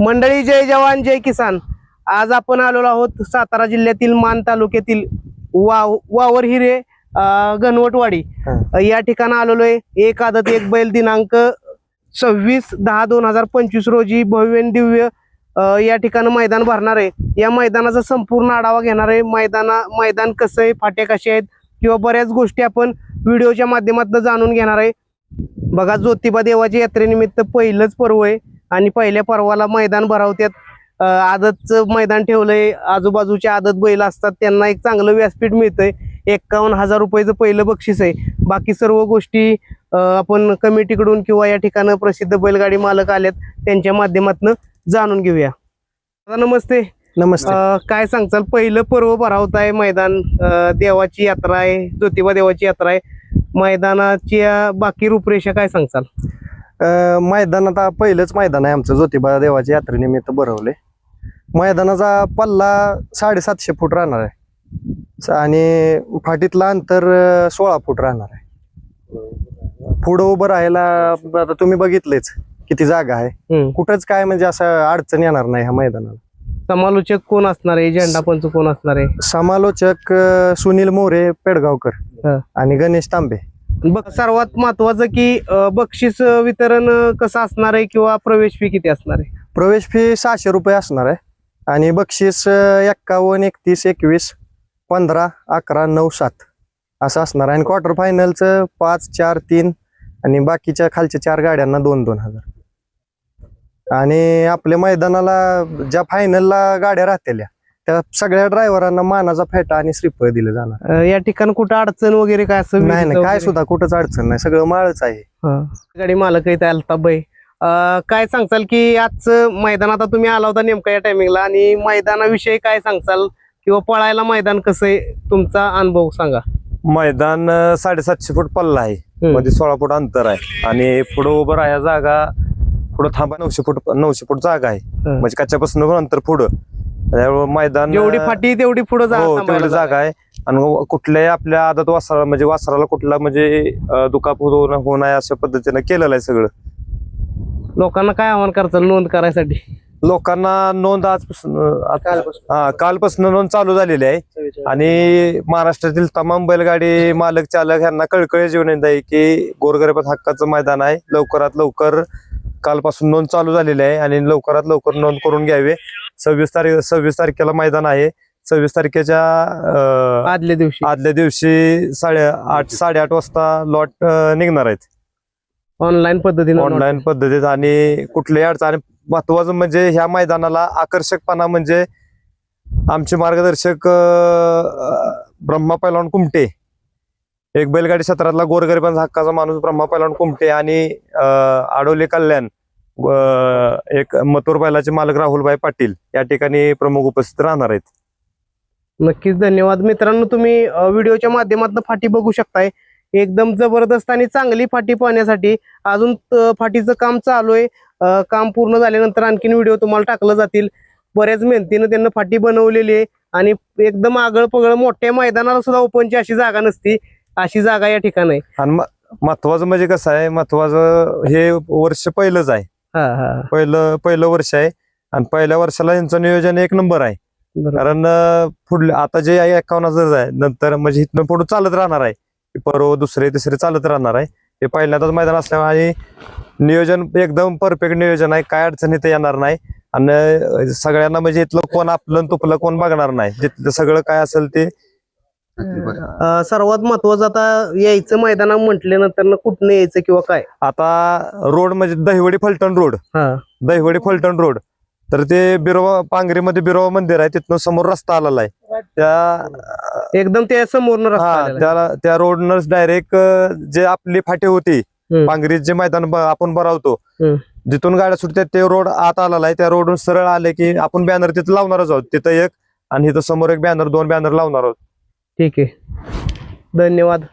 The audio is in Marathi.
मंडळी जय जवान जय किसान. आज आपण आलेलो आहोत सातारा जिल्ह्यातील मान तालुक्यातील वाव वावर हिरे गणवटवाडी. या ठिकाणी आलेलो आहे एक आदत एक बैल दिनांक सव्वीस दहा दोन हजार पंचवीस रोजी भव्य दिव्य या ठिकाणी मैदान भरणार आहे. या मैदानाचा संपूर्ण आढावा घेणार आहे. मैदाना मैदान कसं आहे फाट्या कशा आहेत किंवा बऱ्याच गोष्टी आपण व्हिडिओच्या माध्यमातून जाणून घेणार आहे. बघा ज्योतिबा देवाच्या यात्रेनिमित्त पहिलंच पर्व आहे. आणि पहिल्या पर्वाला मैदान भरवत्यात. आदतचं मैदान ठेवलंय. आजूबाजूचे आदत बैल असतात त्यांना एक चांगलं व्यासपीठ मिळतंय. एक्कावन्न हजार रुपयाचं पहिलं बक्षीस आहे. बाकी सर्व गोष्टी आपण कमिटीकडून किंवा या ठिकाणी प्रसिद्ध बैलगाडी मालक आलेत त्यांच्या माध्यमातून जाणून घेऊया. नमस्ते. नमस्ते. काय सांगचाल पहिलं पर्व भरावत आहे मैदान देवाची यात्रा आहे ज्योतिबा देवाची यात्रा आहे. मैदानाची बाकी रूपरेषा काय सांगचाल अं, मैदान आता पहिलंच मैदान आहे आमचं ज्योतिबा देवाच्या यात्रेनिमित्त भरवले मैदानाचा पल्ला साडेसातशे फूट राहणार आहे. आणि फाटीतलं अंतर सोळा फूट राहणार आहे. पुढं उभं राहायला आता तुम्ही बघितलेच किती जागा आहे. कुठंच काय म्हणजे असं अडचण येणार नाही ह्या मैदानाला. समालोचक कोण असणार आहे? झेंडा पंच कोण असणार आहे? समालोचक सुनील मोरे पेडगावकर. आणि गणेश तांबे. बघ सर्वात महत्वाचं की अं, बक्षीस वितरण अं, कसं असणार आहे किंवा प्रवेश फी किती असणार आहे? प्रवेश फी सहाशे रुपये असणार आहे. आणि बक्षीस अं, एक्कावन्न एकतीस एकवीस पंधरा अकरा नऊ सात असं असणार आहे. आणि क्वार्टर फायनलचं पाच चार तीन आणि बाकीच्या खालच्या चार गाड्यांना दोन दोन हजार. आणि आपल्या मैदानाला ज्या फायनलला गाड्या राहतेल्या त्या सगळ्या ड्रायव्हरांना मानाचा फेटा आणि श्रीफळ दिलं जाणार. अं, या ठिकाणी कुठं अडचण वगैरे काय असं नाही काय? सुद्धा कुठंच अडचण नाही. सगळं माळच आहे. हा. गाडी मालक इथे अल्ताबाई अं, काय सांगचाल की आजचं मैदान आता तुम्ही आला होता नेमका या टायमिंगला आणि मैदानाविषयी काय सांगचाल किंवा पळायला मैदान कसं आहे? तुमचा अनुभव सांगा. मैदान अं, साडेसातशे फूट पल्ला आहे. हम्म. मध्ये सोळा फूट अंतर आहे. आणि पुढं उभं राहायला जागा पुढं थांबा नऊशे फूट नऊशे फूट जागा आहे. म्हणजे कच्च्यापासून अंतर पुढं. त्यामुळे मैदान जेवढी फाटी तेवढी पुढे जा हो तेवढी जागा आहे. आणि कुठल्याही आपल्या आदत वासराला म्हणजे वासराला कुठला म्हणजे अं, दुखापत होऊ नये अशा पद्धतीनं केलेलं आहे सगळं. लोकांना काय आव्हान करचाल नोंद करायसाठी? लोकांना नोंद आजपासून हा कालपासून नोंद चालू झालेली आहे. आणि महाराष्ट्रातील तमाम बैलगाडी मालक चालक यांना कळकळी जीवन आहे की गोरगरिबात हक्काचं मैदान आहे. लवकरात लवकर कालपासून नोंद चालू झालेली आहे आणि लवकरात लवकर नोंद करून घ्यावे. सव्वीस तारीख सव्वीस तारखेला मैदान आहे. सव्वीस तारखेच्या अं, आदल्या दिवशी. आदल्या दिवशी साडे आठ साडेआठ वाजता लॉट निघणार आहेत. ऑनलाईन पद्धतीने ऑनलाईन पद्धतीत आणि कुठल्याही अडचण आणि महत्वाचं म्हणजे ह्या मैदानाला आकर्षकपणा म्हणजे आमचे मार्गदर्शक अं, ब्रह्मा पैलवान कुमटे एक बैलगाडी क्षेत्रातला गोरगरिबांचा हक्काचा माणूस ब्रह्मा पैलवान कुमटे आणि आडोली आडोले कल्याण एक मथुर बैलाचे मालक राहुलभाई पाटील या ठिकाणी प्रमुख उपस्थित राहणार आहेत. नक्कीच धन्यवाद. मित्रांनो तुम्ही व्हिडिओच्या माध्यमातून फाटी बघू शकताय. एकदम जबरदस्त आणि चांगली फाटी पाहण्यासाठी अजून फाटीचं काम चालू आहे. काम पूर्ण झाल्यानंतर आणखीन व्हिडिओ तुम्हाला टाकलं जातील. बऱ्याच मेहनतीनं त्यांना फाटी बनवलेली आहे आणि एकदम आगळ पगळ मोठ्या मैदानाला सुद्धा ओपनची अशी जागा नसती. अशी जागा या ठिकाणी. आणि महत्वाचं म्हणजे कसं आहे महत्वाचं हे वर्ष पहिलंच आहे. हा हा. पहिलं पहिलं वर्ष आहे आणि पहिल्या वर्षाला यांचं नियोजन एक नंबर आहे. कारण पुढले आता जे आहे एकावन्न आहे नंतर म्हणजे इथनं पुढे चालत राहणार आहे. परवा दुसरे तिसरे चालत राहणार आहे. हे पहिल्यांदाच मैदान असल्यामुळे आणि नियोजन एकदम परफेक्ट नियोजन आहे. काय अडचण इथे येणार नाही. आणि सगळ्यांना म्हणजे इथलं कोण आपलं तुपलं कोण बघणार नाही. जिथलं सगळं काय असेल ते सर्वात महत्वाचं आता यायचं मैदान म्हटल्यानंतर कुठनं यायचं किंवा काय? आता रोड म्हणजे दहिवडी फलटण रोड. हा. दहिवडी फलटण रोड. तर ते बिरोबा पांगरीमध्ये बिरोबा मंदिर आहे तिथनं समोर रस्ता आलेला आहे. त्या एकदम त्या हा. त्याला त्या रोडनच डायरेक्ट जे आपली फाटी होती. पांगरीत जे मैदान आपण भरावतो. जिथून गाड्या सुटतात ते रोड आत आलेला आहे. त्या रोडून सरळ आले की आपण बॅनर तिथं लावणारच आहोत. तिथं एक आणि इथं समोर एक बॅनर दोन बॅनर लावणार आहोत. ठीक है। धन्यवाद।